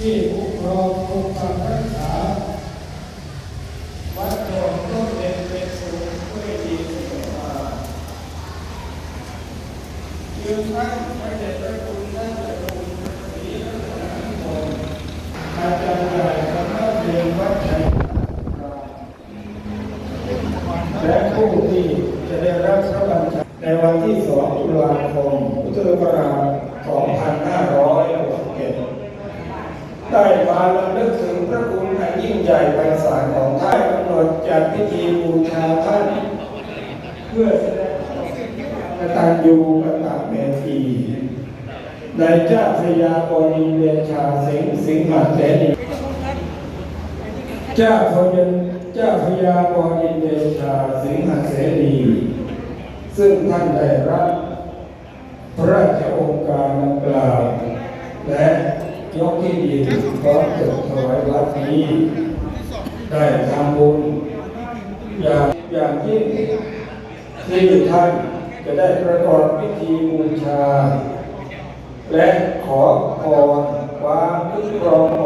ที่คุ้มครองปกปักรักษา วัดโยมร่มเย็นเป็นสุขด้วยดีสุขมายืนท่านพระเดชพระคุณท่านพระคุณศรีรัตนมงคลอาจารย์ใหญ่สำนักเรียนวัดชัยและผู้ที่จะได้รับพระบัญชาในวันที่2ตุลาคมพุทธศักราช2 5 ได้มาลำลึกถึงพระคุณอันยิ่งใหญ่ไพศาลของท่านกำหนดจัดพิธีบูชาท่าน เพื่อแสดงกตัญญูกตเมตีในเจ้าพยาบดีเดชาสิงห์สิงหเสนีเจ้าพระยนเจ้าพระยาบดีเดชาสิงหเสนีซึ่งท่านได้รับพระราชองการดังกล่าวและ ยกที่ดินพร้อมจดถวายวัดนี้ ได้ทำบุญอย่างอย่างยิ่งที่ท่านจะได้ประกอบพิธีบูชา และขอพรความคุ้มครอง